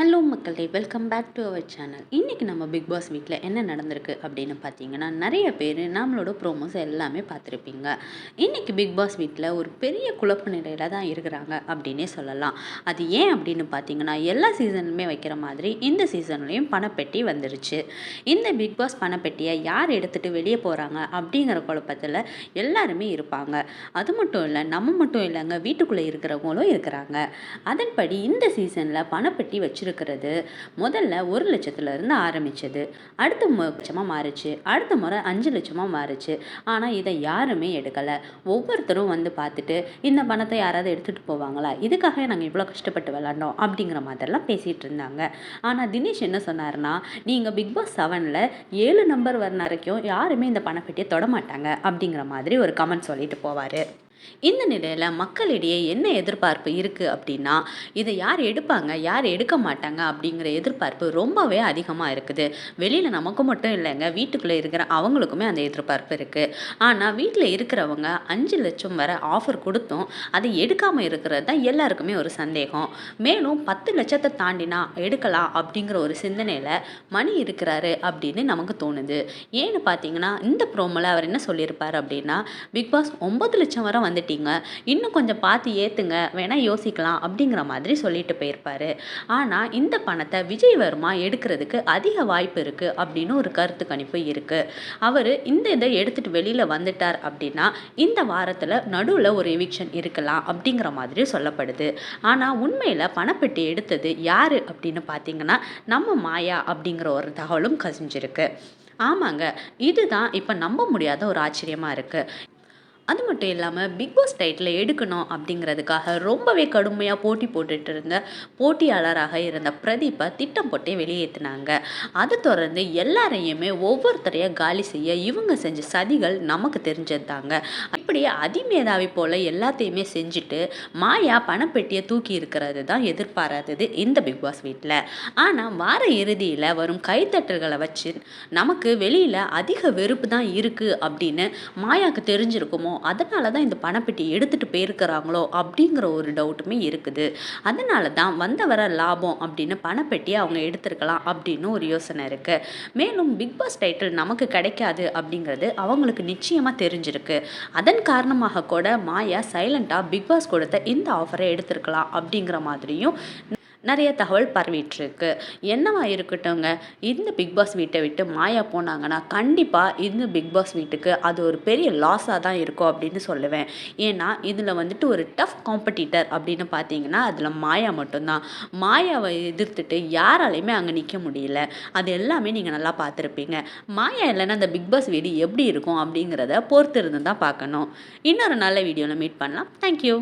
Hello மக்களே. Welcome back to our channel இன்றைக்கி நம்ம பிக் பாஸ் வீட்டில் என்ன நடந்திருக்கு அப்படின்னு பார்த்தீங்கன்னா நிறைய பேர் நம்மளோட ப்ரோமோஸ் எல்லாமே பார்த்துருப்பீங்க. இன்றைக்கி பிக் பாஸ் வீட்டில் ஒரு பெரிய குழப்ப நிலையில் தான் இருக்கிறாங்க அப்படின்னே சொல்லலாம். அது ஏன் அப்படின்னு பார்த்தீங்கன்னா எல்லா சீசனுமே வைக்கிற மாதிரி இந்த சீசன்லேயும் பணப்பெட்டி வந்துருச்சு. இந்த பிக் பாஸ் பணப்பெட்டியை யார் எடுத்துகிட்டு வெளியே போகிறாங்க அப்படிங்கிற குழப்பத்தில் எல்லாருமே இருப்பாங்க. அது மட்டும் இல்லை நம்ம மட்டும் இல்லைங்க வீட்டுக்குள்ளே இருக்கிறவங்களும் இருக்கிறாங்க. அதன்படி இந்த சீசனில் பணப்பெட்டி வச்சு வச்சுருக்கிறது முதல்ல ஒரு லட்சத்துலேருந்து ஆரம்பித்தது அடுத்த லட்சமாக மாறுச்சு. அடுத்த முறை அஞ்சு லட்சமாக மாறுச்சு. ஆனால் இதை யாருமே எடுக்கலை. ஒவ்வொருத்தரும் வந்து பார்த்துட்டு இந்த பணத்தை யாராவது எடுத்துகிட்டு போவாங்களா? இதுக்காக நாங்கள் இவ்வளோ கஷ்டப்பட்டு விளாண்டோம் அப்படிங்கிற மாதிரிலாம் பேசிகிட்டு இருந்தாங்க. ஆனால் தினேஷ் என்ன சொன்னார்னா நீங்கள் பிக் பாஸ் செவனில் ஏழு நம்பர் வர வரைக்கும் யாருமே இந்த பணப்பெட்டியை தொட மாட்டாங்க. அப்படிங்கிற மாதிரி ஒரு கமெண்ட் சொல்லிட்டு போவார். இந்த நிலையில் மக்களிடையே என்ன எதிர்பார்ப்பு இருக்குது அப்படின்னா இதை யார் எடுப்பாங்க யார் எடுக்க மாட்டாங்க அப்படிங்கிற எதிர்பார்ப்பு ரொம்பவே அதிகமாக இருக்குது. வெளியில் நமக்கு மட்டும் இல்லைங்க வீட்டுக்குள்ளே இருக்கிற அவங்களுக்குமே அந்த எதிர்பார்ப்பு இருக்குது ஆனால் வீட்டில் இருக்கிறவங்க அஞ்சு லட்சம் வர ஆஃபர் கொடுத்தும் அதை எடுக்காமல் இருக்கிறது தான் எல்லாருக்குமே ஒரு சந்தேகம். மேலும் பத்து லட்சத்தை தாண்டினா எடுக்கலாம் அப்படிங்கிற ஒரு சிந்தனையில் மணி இருக்கிறாரு அப்படின்னு நமக்கு தோணுது. ஏன்னு பார்த்தீங்கன்னா இந்த ப்ரோமில் அவர் என்ன சொல்லியிருப்பார் அப்படின்னா பிக் பாஸ் ஒம்பது லட்சம் வர வந்துட்டீங்க. இன்னும் கொஞ்சம் பார்த்து ஏற்றுங்க வேணால் யோசிக்கலாம் அப்படிங்கிற மாதிரி சொல்லிட்டு போயிருப்பாரு. ஆனால் இந்த பணத்தை விஜய் வர்மா எடுக்கிறதுக்கு அதிக வாய்ப்பு இருக்குது அப்படின்னு ஒரு கருத்து கணிப்பு இருக்குது அவர் இந்த இதை எடுத்துகிட்டு வெளியில் வந்துட்டார் அப்படின்னா இந்த வாரத்தில் நடுவில் ஒரு எவிக்ஷன் இருக்கலாம் அப்படிங்கிற மாதிரி சொல்லப்படுது. ஆனால் உண்மையில் பணப்பெட்டி எடுத்தது யார் அப்படின்னு பார்த்தீங்கன்னா நம்ம மாயா அப்படிங்கிற ஒரு தகவலும் கசிஞ்சிருக்கு. ஆமாங்க இதுதான் இப்போ நம்ப முடியாத ஒரு ஆச்சரியமாக இருக்குது அது மட்டும் இல்லாமல் பிக் பாஸ் டைட்டில் எடுக்கணும் அப்படிங்கிறதுக்காக ரொம்பவே கடுமையாக போட்டி போட்டுட்டு இருந்த போட்டியாளராக இருந்த பிரதீப்பை திட்டம் போட்டே வெளியேற்றினாங்க அதை தொடர்ந்து எல்லாரையுமே ஒவ்வொருத்தரையும் காலி செய்ய இவங்க செஞ்ச சதிகள் நமக்கு தெரிஞ்சது தாங்க இப்படி அதிமேதாவி போல் எல்லாத்தையுமே செஞ்சுட்டு மாயா பணப்பெட்டியை தூக்கி இருக்கிறது தான் எதிர்பாராதது இந்த பிக் பாஸ் வீட்டில் ஆனால் வார இறுதியில் வரும் கைத்தட்டல்களை வச்சு நமக்கு வெளியில் அதிக வெறுப்பு தான் இருக்குது அப்படின்னு மாயாவுக்கு தெரிஞ்சிருக்குமோ அதனால தான் இந்த பணப்பெட்டி எடுத்துகிட்டு போயிருக்கிறாங்களோ அப்படிங்கிற ஒரு டவுட்டுமே இருக்குது. அதனால தான் வந்த வர லாபம் அப்படின்னு பணப்பெட்டியை அவங்க எடுத்திருக்கலாம் அப்படின்னு ஒரு யோசனை இருக்குது மேலும் பிக் பாஸ் டைட்டில் நமக்கு கிடைக்காது அப்படிங்கிறது அவங்களுக்கு நிச்சயமாக தெரிஞ்சிருக்கு. அதன் காரணமாக கூட மாயா சைலண்ட்டாக பிக் பாஸ் கொடுத்த இந்த ஆஃபரை எடுத்திருக்கலாம் அப்படிங்கிற மாதிரியும் நிறைய தகவல் பரவிட்டுருக்கு. என்னவா இருக்கட்டும்ங்க? இந்த பிக் பாஸ் வீட்டை விட்டு மாயா போனாங்கன்னா கண்டிப்பாக இந்த பிக் பாஸ் வீட்டுக்கு அது ஒரு பெரிய லாஸாக தான் இருக்கும் அப்படின்னு சொல்லுவேன். ஏன்னா இதில் வந்துட்டு ஒரு டஃப் காம்படிட்டர் அப்படின்னு பார்த்தீங்கன்னா அதில் மாயா மட்டும்தான். மாயாவை எதிர்த்துட்டு யாராலையுமே அங்கே நிற்க முடியல. அது எல்லாமே நீங்கள் நல்லா பார்த்துருப்பீங்க. மாயா இல்லைன்னா அந்த பிக் பாஸ் வீடு எப்படி இருக்கும் அப்படிங்கிறத பொறுத்து இருந்து தான் பார்க்கணும். இன்னொரு நல்ல வீடியோவில் மீட் பண்ணலாம். தேங்க்யூ